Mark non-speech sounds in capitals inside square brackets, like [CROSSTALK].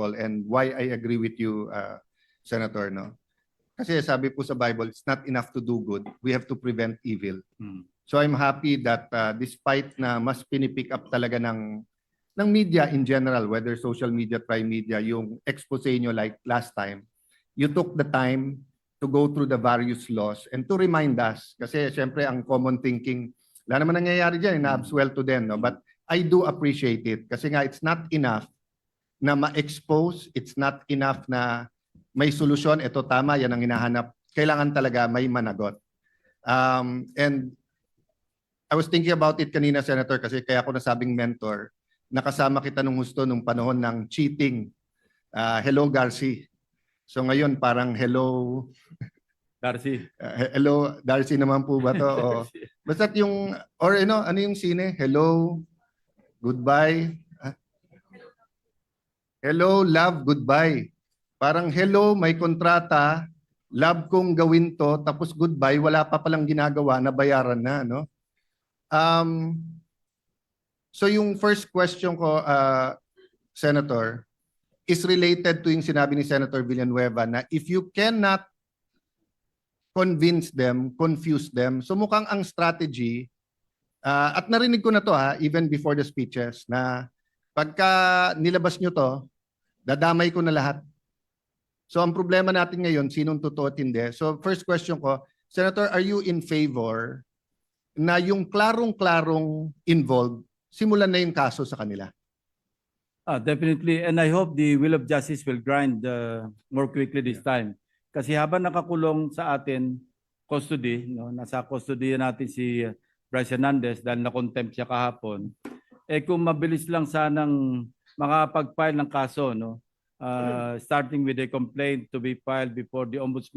people and why I agree with you, uh, Senator, no? Kasi sabi po sa Bible, it's not enough to do good. We have to prevent evil. Mm. So I'm happy that uh, despite na mas pinipick up talaga ng ng media in general, whether social media, tri media, yung expose nyo like last time, you took the time to go through the various laws and to remind us. Kasi syempre ang common thinking, wala naman nangyayari dyan, na-absuelto din. No? But I do appreciate it kasi nga it's not enough na ma-expose, it's not enough na may solusyon, ito tama, yan ang hinahanap. Kailangan talaga may managot. Um, and I was thinking about it kanina, Senator, kasi kaya ako nasabing mentor, nakasama kita nung gusto nung panahon ng cheating. Ah, hello, Garci. So ngayon parang hello, Darcy. ah, hello, Darcy naman po ba to? [LAUGHS] O, basta yung, or ano, ano yung sine? Hello, goodbye. Hello, love, goodbye. Parang hello, may kontrata, love kong gawin to, tapos goodbye, wala pa palang ginagawa na bayaran na, no? Um, so yung first question ko, uh, Senator, is related to yung sinabi ni Senator Villanueva na if you cannot convince them, confuse them, so mukhang ang strategy, uh, at narinig ko na to ha, even before the speeches, na pagka nilabas nyo to, dadamay ko na lahat. So ang problema natin ngayon, sinong totoo at hindi. So first question ko, Senator, are you in favor na yung klarong-klarong involved, simulan na yung kaso sa kanila? Ah, definitely. And I hope the will of justice will grind uh, more quickly this time. Kasi habang nakakulong sa atin, custody, no, nasa custody natin si uh, Bryce Hernandez dahil na-contempt siya kahapon, eh kung mabilis lang sanang makapag-file ng kaso, no, uh, starting with a complaint to be filed before the ombudsman